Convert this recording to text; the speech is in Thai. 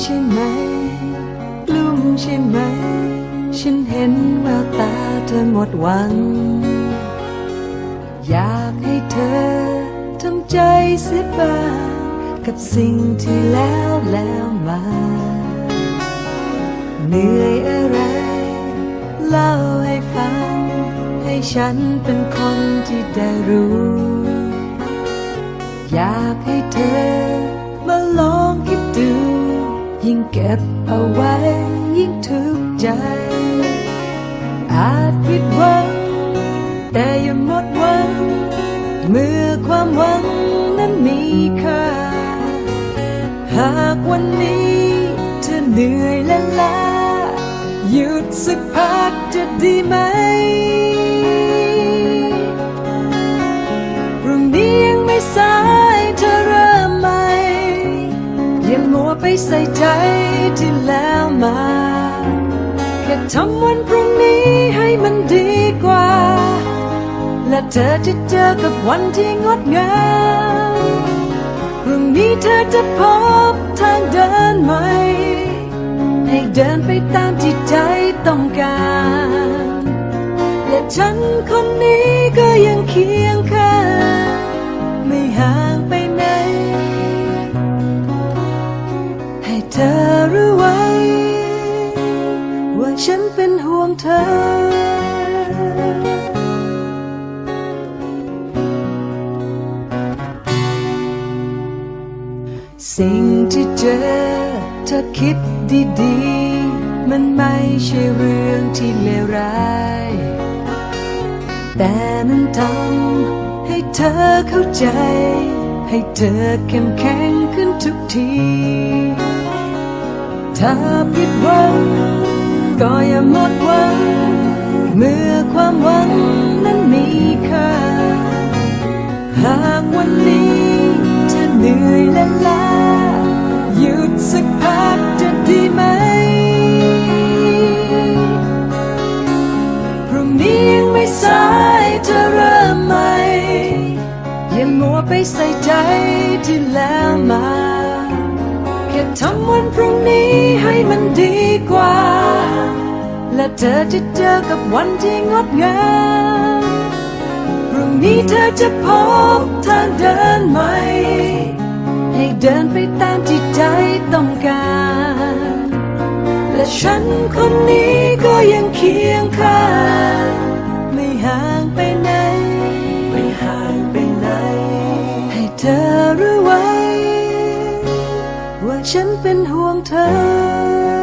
ใช่ไหม กลุ้มใช่ไหม ฉันเห็นแววตาเธอหมดหวัง อยากให้เธอทำใจเสียบ้างกับสิ่งที่แล้วแล้วมา เหนื่อยอะไร เล่าให้ฟัง ให้ฉันเป็นคนที่ได้รู้ อยากให้เธอ เก็บเอาไว้ยิ่งทุกใจ อาจผิดหวัง แต่อย่าหมดหวัง เมื่อความหวังนั้นมีค่า หากวันนี้เธอเหนื่อยและล้าหยุดสักพักจะดีไหม ไปใส่ใจที่แล้วมา แค่ทำวันพรุ่งนี้ให้มันดีกว่า และเธอจะเจอกับวันที่งดงามพรุ่งนี้เธอจะพบทางเดินใหม่ ให้เดินไปตามที่ใจต้องการ และฉันคนนี้ก็ยังเคียงข้างไม่ห่างไป ห่วงเธอ สิ่งที่เจอเธอคิดดีๆ มันไม่ใช่เรื่องที่เลวร้าย แต่มันทำให้เธอเข้าใจ ให้เธอเข้มแข็งขึ้นทุกที ถ้าผิดหวัง ก็อย่าหมดหวัง เมื่อความหวังนั้นมีค่า หากวันนี้เธอเหนื่อยและล้าหยุดสักพักจะดีไหม พรุ่งนี้ยังไม่สายเธอเริ่มใหม่ อย่ามัวไปใส่ใจที่แล้วมา แค่ทำวันพรุ่งนี้ให้มันดีกว่า และเธอจะเจอกับวันที่งดงามพรุ่งนี้เธอจะพบทางเดินใหม่ ให้เดินไปตามที่ใจต้องการ และฉันคนนี้ก็ยังเคียงข้างไม่ห่างไปไหน ไม่ห่างไปไหน ให้เธอรู้ไว้ ว่าฉันเป็นห่วงเธอ